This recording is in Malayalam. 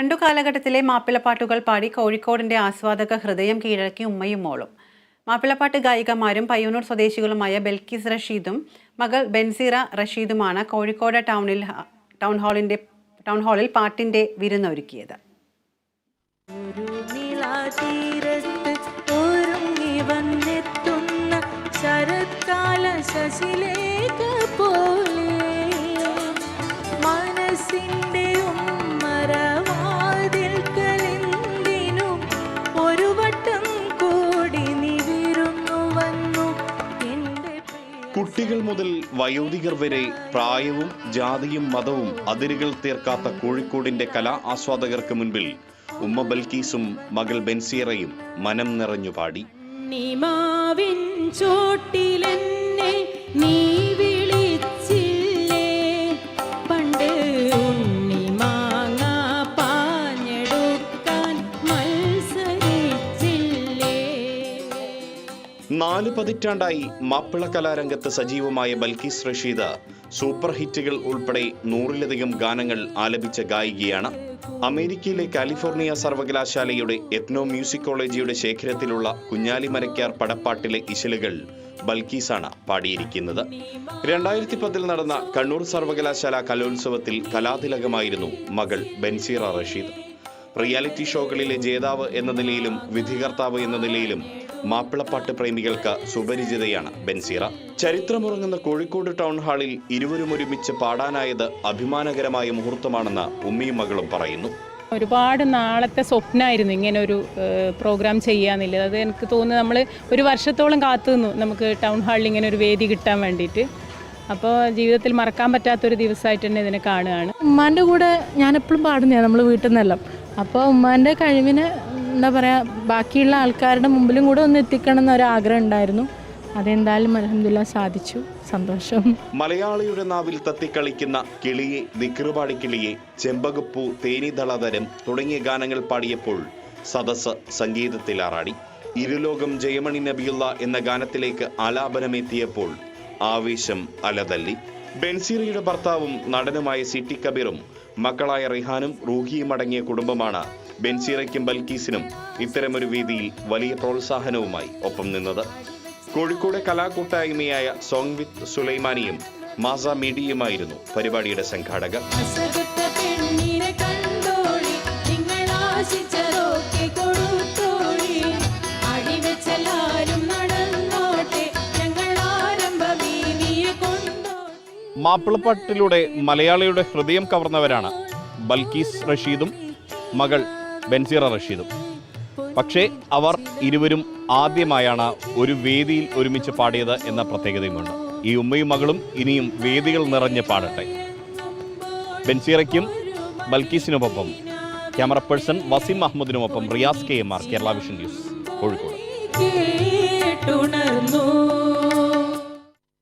രണ്ടു കാലഘട്ടത്തിലെ മാപ്പിളപ്പാട്ടുകൾ പാടി കോഴിക്കോടിന്റെ ആസ്വാദക ഹൃദയം കീഴടക്കി ഉമ്മയും മോളും. മാപ്പിളപ്പാട്ട് ഗായികമാരും പയ്യന്നൂർ സ്വദേശികളുമായ ബെൽക്കിസ് റഷീദും മകൾ ബെൻസീറ റഷീദുമാണ് കോഴിക്കോട് ടൗണിൽ ടൗൺ ഹാളിന്റെ ടൗൺ ഹാളിൽ പാട്ടിന്റെ വിരുന്നൊരുക്കിയത്. ഒരു കുട്ടികൾ മുതൽ വയോധികർ വരെ പ്രായവും ജാതിയും മതവും അതിരുകൾ തീർക്കാത്ത കോഴിക്കോടിന്റെ കലാ ആസ്വാദകർക്ക് മുൻപിൽ ഉമ്മ ബൽക്കീസും മകൾ ബെൻസിയറയും മനം നിറഞ്ഞു പാടി. നിമാവിൻ നാല് പതിറ്റാണ്ടായി മാപ്പിള കലാരംഗത്ത് സജീവമായ ബൽക്കീസ് റഷീദ് സൂപ്പർ ഹിറ്റുകൾ ഉൾപ്പെടെ നൂറിലധികം ഗാനങ്ങൾ ആലപിച്ച ഗായികയാണ്. അമേരിക്കയിലെ കാലിഫോർണിയ സർവകലാശാലയുടെ എത്നോ മ്യൂസിക് കോളേജിയുടെ ശേഖരത്തിലുള്ള കുഞ്ഞാലി മരക്കാർ പടപ്പാട്ടിലെ ഇശലുകൾ ബൽക്കീസാണ് പാടിയിരിക്കുന്നത്. രണ്ടായിരത്തി പത്തിൽ നടന്ന കണ്ണൂർ സർവകലാശാല കലോത്സവത്തിൽ കലാതിലകമായിരുന്നു മകൾ ബെൻസീറ റഷീദ്. റിയാലിറ്റി ഷോകളിലെ ജേതാവ് എന്ന നിലയിലും വിധികർത്താവ് എന്ന നിലയിലും മാപ്പിളപ്പാട്ട് പ്രേമികൾക്ക് സുപരിചിതയാണ് ബെൻസീറ. ചരിത്രമുറങ്ങുന്ന കോഴിക്കോട് ടൗൺ ഹാളിൽ ഇരുവരും ഒരുമിച്ച് പാടാനായത് അഭിമാനകരമായ മുഹൂർത്തമാണെന്ന് ഉമ്മിയും മകളും പറയുന്നു. ഒരുപാട് നാളത്തെ സ്വപ്നമായിരുന്നു ഇങ്ങനെ ഒരു പ്രോഗ്രാം ചെയ്യാന്നുള്ളത് അത് എനിക്ക് തോന്നുന്നു നമ്മൾ ഒരു വർഷത്തോളം കാത്തു നിന്നു നമുക്ക് ടൗൺ ഹാളിൽ ഇങ്ങനെ ഒരു വേദി കിട്ടാൻ വേണ്ടിയിട്ട്. അപ്പോൾ ജീവിതത്തിൽ മറക്കാൻ പറ്റാത്തൊരു ദിവസമായിട്ട് തന്നെ ഇതിനെ കാണുകയാണ്. ഉമ്മാന്റെ കൂടെ ഞാനെപ്പോഴും പാടുന്നതാണ് നമ്മൾ വീട്ടിൽ നിന്നെല്ലാം. അപ്പോൾ ഉമ്മാന്റെ കഴിവിനെ എന്താ പറയുക ബാക്കിയുള്ള ആൾക്കാരുടെ മുമ്പിലും കൂടെ ഒന്ന് എത്തിക്കണം എന്നൊരാഗ്രഹം ഉണ്ടായിരുന്നു. അതെന്തായാലും അലഹമില്ല സാധിച്ചു. സന്തോഷം. മലയാളിയുടെ നാവിൽ തത്തിക്കളിക്കുന്ന കിളിയെ നിക്കറുപാടി കിളിയെ ചെമ്പകപ്പൂ തേനിതളതരം തുടങ്ങിയ ഗാനങ്ങൾ പാടിയപ്പോൾ സദസ് സംഗീതത്തിൽ ആറാടി ഇരുലോകം ജയമണി നബിയുള്ള എന്ന ഗാനത്തിലേക്ക് ആലാപനമെത്തിയപ്പോൾ ആവേശം അലതല്ലി. ബെൻസീറയുടെ ഭർത്താവും നടനുമായ സിറ്റി കബീറും മക്കളായ റിഹാനും റൂഹിയും അടങ്ങിയ കുടുംബമാണ് ബെൻസീറയ്ക്കും ബൽക്കീസിനും ഇത്തരമൊരു വേദിയിൽ വലിയ പ്രോത്സാഹനവുമായി ഒപ്പം നിന്നത്. കോഴിക്കോട് കലാകൂട്ടായ്മയായ സോങ് വിത്ത് സുലൈമാനിയും മാസ മീഡിയയുമായിരുന്നു പരിപാടിയുടെ സംഘാടകർ. മാപ്പിളപ്പാട്ടിലൂടെ മലയാളിയുടെ ഹൃദയം കവർന്നവരാണ് ബൽക്കീസ് റഷീദും മകൾ ബെൻസീറ റഷീദും. പക്ഷേ അവർ ഇരുവരും ആദ്യമായാണ് ഒരു വേദിയിൽ ഒരുമിച്ച് പാടിയത് എന്ന പ്രത്യേകതയുമുണ്ട്. ഈ ഉമ്മയും മകളും ഇനിയും വേദികൾ നിറഞ്ഞ് പാടട്ടെ. ബെൻസീറയ്ക്കും ബൽക്കീസിനുമൊപ്പം camera person Waseem അഹമ്മദിനുമൊപ്പം Riyas K M R Kerala vision news Kozhikode.